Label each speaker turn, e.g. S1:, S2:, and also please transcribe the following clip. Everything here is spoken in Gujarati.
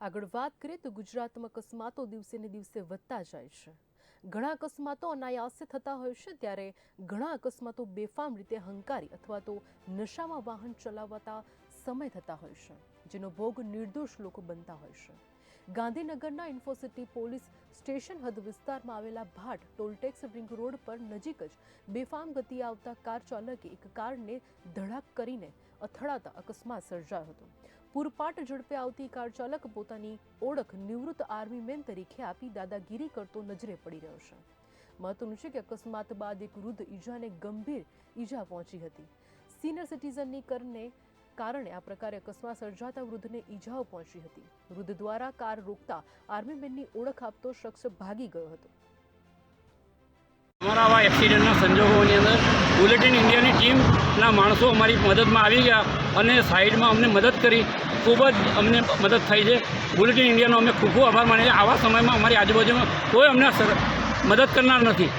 S1: આગળ વાત કરીએ તો ગુજરાતમાં અકસ્માતો દિવસે ને દિવસે વધતા જાય છે. ઘણા અકસ્માતો અનાયાસે થતા હોય છે ત્યારે ઘણા અકસ્માતો બેફામ રીતે હંકારી અથવા તો નશામાં વાહન ચલાવતા સમય થતા હોય છે, જેનો ભોગ નિર્દોષ લોકો બનતા હોય છે. ગાંધીનગરના ઇન્ફોસિટી પોલીસ સ્ટેશન હદ વિસ્તારમાં આવેલા ભાટ ટોલટેક્સ રિંગ રોડ પર નજીક જ બેફામ ગતિએ આવતા કાર ચાલકે એક કારને ધડાક કરીને અથડાતા અકસ્માત સર્જાયો હતો. પૂરપાટ ઝડપે આવતી કાર ચાલક પોતાની ઓળખ નિવૃત્ત આર્મી મેન તરીકે આપી દાદાગીરી કરતો નજરે પડી રહ્યો છે. મહત્વનું છે કે અકસ્માત બાદ એક વૃદ્ધ ઈજાને ગંભીર ઈજા પહોંચી હતી. સિનિયર સિટીઝનની કરને કારણે આ પ્રકારે અકસ્માત સર્જાતા વૃદ્ધને ઈજાઓ પહોંચી હતી. વૃદ્ધ દ્વારા કાર રોકતા આર્મી મેનની ઓળખ આપતો શખ્સ ભાગી ગયો હતો.
S2: અમારા આવા એક્સિડન્ટના સંજોગોની અંદર બુલેટિન ઇન્ડિયાની ટીમના માણસો અમારી મદદમાં આવી ગયા અને સાઈડમાં અમને મદદ કરી. ખૂબ જ અમને મદદ થઈ છે. બુલેટિન ઇન્ડિયાનો અમે ખૂબ ખૂબ આભાર માનીએ છીએ. આવા સમયમાં અમારી આજુબાજુમાં કોઈ અમને મદદ કરનાર નથી.